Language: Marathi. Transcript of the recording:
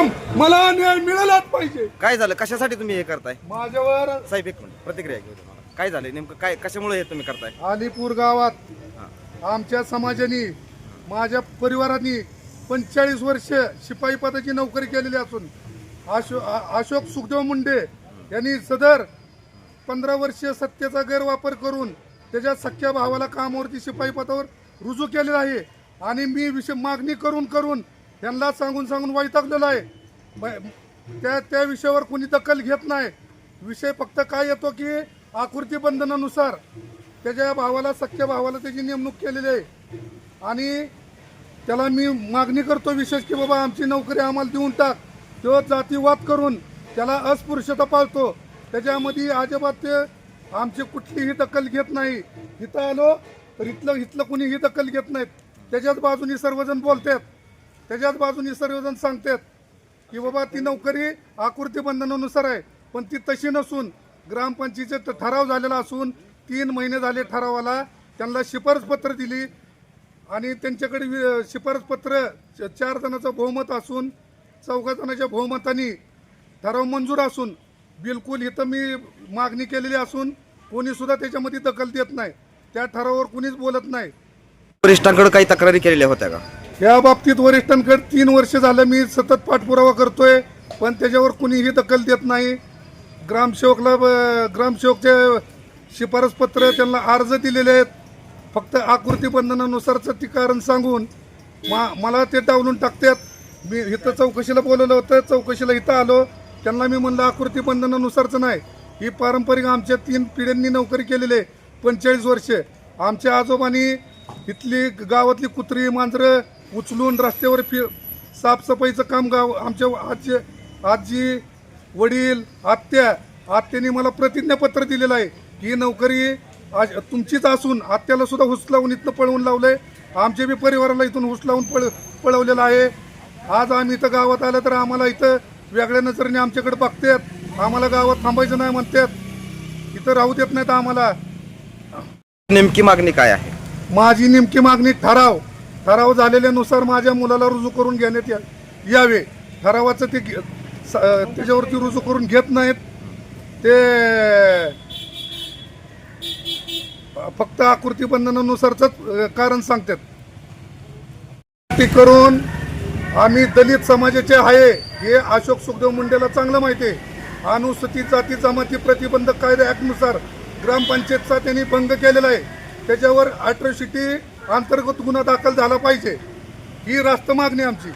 मला न्याय मिळालाच पाहिजे. काय झालं? कशासाठी तुम्ही हे करताय? माझ्यावर साहेब एक मिनिट. प्रतिक्रिया घेऊ तुम्हाला. काय झालं नेमकं काय कशामुळे हे तुम्ही करताय? अलीपूर गावात. आमच्या समाजाने माझ्या परिवाराने पंचेचाळीस वर्ष शिपाई पदाची नोकरी केलेली असून अशो आ- अशोक सुखदेव मुंडे यांनी सदर पंधरा वर्ष सत्तेचा गैरवापर करून त्याच्या सख्या भावाला कामावरती शिपाई पदावर रुजू केलेला आहे. आणि मी विषय मागणी करून करून यांना सांगून सांगून वैतागलेलं आहे. ब- त्या त्या विषयावर कोणी दखल घेत नाही. विषय फक्त काय येतो की आकृती बंधनानुसार त्याच्या भावाला सख्या भावाला त्याची नेमणूक केलेली आहे. आणि त्याला मी मागणी करतो विशेष की बाबा आमची नोकरी आम्हाला देऊन टाक. तो जातीवाद करून त्याला अस्पृश्यता पाळतो. त्याच्यामध्ये अजिबात ते आमची कुठलीही दखल घेत नाही. इथं आलो तर इथलं इथलं कुणीही दखल घेत नाहीत. त्याच्याच बाजूनी सर्वजण बोलतात त्याच्याच बाजूने सर्वजण सांगतात की बाबा ती नोकरी आकृती बंधनानुसार आहे पण ती तशी नसून ग्रामपंचायतीचे ठराव झालेला असून तीन महिने झाले ठरावाला. त्यांना शिफारस पत्र दिली आणि त्यांच्याकडे वि- शिफारस पत्र च- चार जणांचं बहुमत असून चौघा जणांच्या बहुमताने ठराव मंजूर असून बिलकुल इथं मी मागणी केलेली असून कोणीसुद्धा त्याच्यामध्ये दखल देत नाही. त्या ठरावावर कुणीच बोलत नाही. वरिष्ठांकडे काही तक्रारी केलेल्या होत्या का? या बाबतीत वरिष्ठांकडे तीन वर्ष झालं मी सतत पाठपुरावा करतोय पण त्याच्यावर कुणीही दखल देत नाही. ग्रामसेवकला ब- ग्रामसेवकचे शिफारस पत्र त्यांना अर्ज दिलेले आहेत. फक्त आकृती बंधनानुसारचं ती कारण सांगून मा मला ते डावलून टाकतात. मी इथं चौकशीला बोलवलं होतं चौकशीला इथं आलो. त्यांना मी म्हणलं आकृती बंधनानुसारचं नाही. ही पारंपरिक आमच्या तीन पिढ्यांनी नोकरी केलेली आहे पंचेचाळीस वर्षे. आमच्या आजोबांनी इथली गावातली कुत्री मांजरं उचलून रस्त्यावर फि साफसफाईचं काम गाव आमच्या आजी आजी वडील आत्या आत्याने मला प्रतिज्ञापत्र दिलेलं आहे ही नोकरी आज तुमचीच असून आत्याला सुद्धा हुसलावून इथनं पळवून लावलंय. आमच्या बी परिवाराला इथून हुसलावून पळ पळवलेलं आहे. आज आम्ही इथं गावात आलं तर आम्हाला इथं वेगळ्या नजरेने आमच्याकडे बघतात. आम्हाला गावात थांबायचं नाही म्हणतात. इथं राहू देत नाहीत आम्हाला. नेमकी मागणी काय आहे? माझी नेमकी मागणी ठराव. ठराव झालेल्यानुसार माझ्या मुलाला रुजू करून घेण्यात या यावे. ठरावाचं ते घे- त्याच्यावरती रुजू करून घेत नाहीत. ते फक्त आकृती बंधनानुसारच कारण सांगतात. ते करून आम्ही दलित समाजाचे आहे. हे अशोक सुखदेव मुंडेला चांगलं माहिती आहे. अनुसूचित जाती जमाती प्रतिबंधक कायदा ॲक्टनुसार ग्रामपंचायतचा त्यांनी भंग केलेला आहे. त्याच्यावर अॅट्रॉसिटी अंतर्गत गुन्हा दाखल झाला पाहिजे. ही रास्त मागणी आमची.